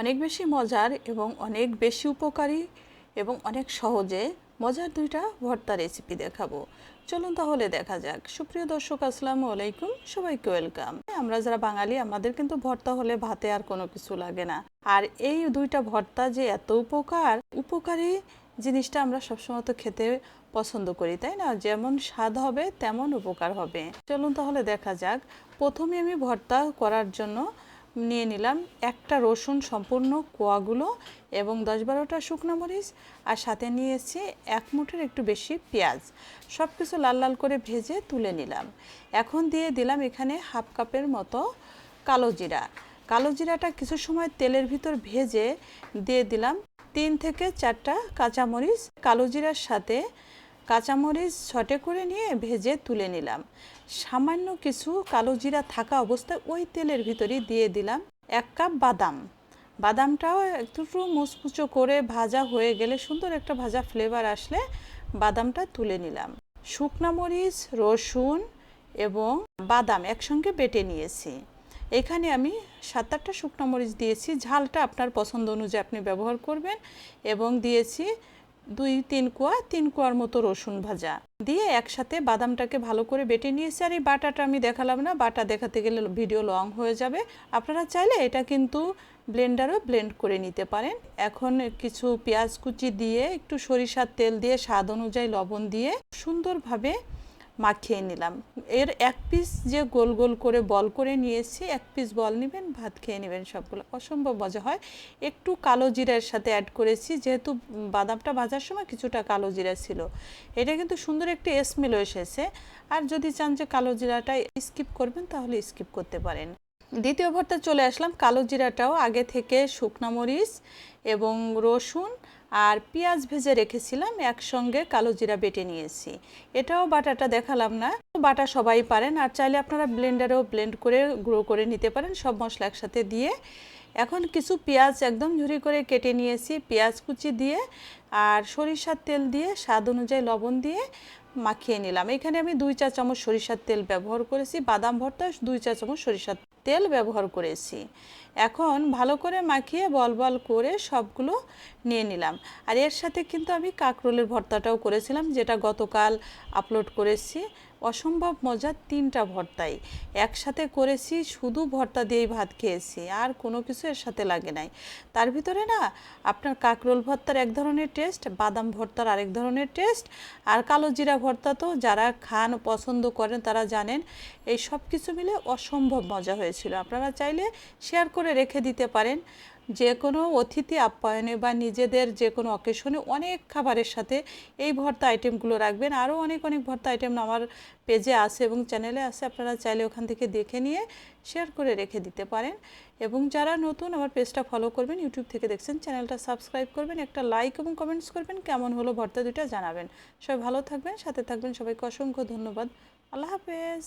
অনেক বেশি মজার এবং অনেক বেশি উপকারী এবং অনেক সহজে মজার দুইটা ভর্তা রেসিপি দেখাবো। চলুন তাহলে দেখা যাক। সুপ্রিয় দর্শক, আসসালামু আলাইকুম। সবাইকে ওয়েলকাম আমরা যারা বাঙালি, আমাদের কিন্তু ভর্তা হলে ভাতে আর কোনো কিছু লাগে না। আর এই দুইটা ভর্তা যে এত উপকার, উপকারী জিনিসটা আমরা সবসময় তো খেতে পছন্দ করি, তাই না? যেমন স্বাদ হবে, তেমন উপকার হবে। চলুন তাহলে দেখা যাক। প্রথমে আমি ভর্তা করার জন্য নিয়ে নিলাম একটা রসুন সম্পূর্ণ কোয়াগুলো এবং দশ বারোটা শুকনো মরিচ, আর সাথে নিয়েছি এক মুঠের একটু বেশি পেঁয়াজ। সব কিছু লাল লাল করে ভেজে তুলে নিলাম। এখন দিয়ে দিলাম এখানে হাফ কাপের মতো কালো জিরা। কালো জিরাটা কিছু সময় তেলের ভিতর ভেজে দিয়ে দিলাম তিন থেকে চারটা কাঁচামরিচ। কালো জিরার সাথে কাঁচামরিচ ছটে করে নিয়ে ভেজে তুলে নিলাম। সামান্য কিছু কালো জিরা থাকা অবস্থায় ওই তেলের ভিতরেই দিয়ে দিলাম এক কাপ বাদাম। বাদামটাও একটু মুচমুচো করে ভাজা হয়ে গেলে সুন্দর একটা ভাজা ফ্লেভার আসলে বাদামটা তুলে নিলাম। শুকনা মরিচ, রসুন এবং বাদাম একসঙ্গে বেটে নিয়েছি। এখানে আমি সাত আটটা শুকনো মরিচ দিয়েছি। ঝালটা আপনার পছন্দ অনুযায়ী আপনি ব্যবহার করবেন এবং দিয়েছি দুই তিন কোয়া, তিন কোয়ার মতো রসুন ভাজা দিয়ে একসাথে বাদামটাকে ভালো করে বেটে নিয়েছি। আর এই বাটাটা আমি দেখালাম না, বাটা দেখাতে গেলে ভিডিও লং হয়ে যাবে। আপনারা চাইলে এটা কিন্তু ব্লেন্ডারও ব্লেন্ড করে নিতে পারেন। এখন কিছু পেঁয়াজ কুচি দিয়ে, একটু সরিষার তেল দিয়ে, স্বাদ অনুযায়ী লবণ দিয়ে সুন্দরভাবে মাখিয়ে নিলাম। এর এক পিস যে গোল গোল করে বল করে নিয়েছি, এক পিস বল নেবেন, ভাত খেয়ে নেবেন সবগুলো। অসম্ভব মজা হয়। একটু কালো জিরার সাথে অ্যাড করেছি, যেহেতু বাদামটা ভাজার সময় কিছুটা কালো জিরা ছিল। এটা কিন্তু সুন্দর একটি স্মেল এসেছে। আর যদি চান যে কালো জিরাটা স্কিপ করবেন, তাহলে স্কিপ করতে পারেন। দ্বিতীয় ভর্তা চলে আসলাম কালো জিরাটাও। আগে থেকে শুকনা মরিচ এবং রসুন আর পেঁয়াজ ভেজে রেখেছিলাম, একসঙ্গে কালো জিরা বেটে নিয়েছি। এটাও বাটাটা দেখালাম না, বাটা সবাই পারেন, আর চাইলে আপনারা ব্লেন্ডারেও ব্লেন্ড করে, গুঁড়ো করে নিতে পারেন, সব মশলা একসাথে দিয়ে। এখন কিছু পেঁয়াজ একদম ঝুরি করে কেটে নিয়েছি, পেঁয়াজ কুচি দিয়ে আর সরিষার তেল দিয়ে, স্বাদ অনুযায়ী লবণ দিয়ে মাখিয়ে নিলাম। এখানে আমি দুই চা চামচ সরিষার তেল ব্যবহার করেছি, বাদাম ভর্তা, দুই চা চামচ সরিষার তেল ব্যবহার করেছি। এখন ভালো করে মাখিয়ে বল বল করে সবগুলো নিয়ে নিলাম। আর এর সাথে কিন্তু আমি কাকরোলের ভর্তাটাও করেছিলাম, যেটা গতকাল আপলোড করেছি। অসম্ভব মজার তিনটা ভর্তাই। একসাথে করেছি, শুধু ভর্তা দিয়েই ভাত খেয়েছি, আর কোনো কিছু এর সাথে লাগে নাই। তার ভিতরে না, আপনার কাকরোল ভর্তার এক ধরনের টেস্ট বাদাম ভর্তার আরেক ধরনের টেস্ট আর কালো জিরা ভর্তা তো যারা খান পছন্দ করেন তারা জানেন, এই সব কিছু মিলে অসম্ভব মজা হয়েছিল। আপনারা চাইলে শেয়ার করে রেখে দিতে পারেন। যে কোনো অতিথি আপ্যায়নে বা নিজেদের যে কোনো অকেশনে অনেক খাবারের সাথে এই ভর্তা আইটেমগুলো রাখবেন। আরও অনেক অনেক ভর্তা আইটেম আমার পেজে আছে এবং চ্যানেলে আছে। আপনারা চাইলে ওখান থেকে দেখে নিয়ে শেয়ার করে রেখে দিতে পারেন। এবং যারা নতুন আমার পেজটা ফলো করবেন ইউটিউব থেকে দেখছেন চ্যানেলটা সাবস্ক্রাইব করবেন, একটা লাইক এবং কমেন্টস করবেন, কেমন হলো ভর্তা দুইটা জানাবেন। সবাই ভালো থাকবেন, সাথে থাকবেন। সবাইকে অসংখ্য ধন্যবাদ। আল্লাহ হাফেজ।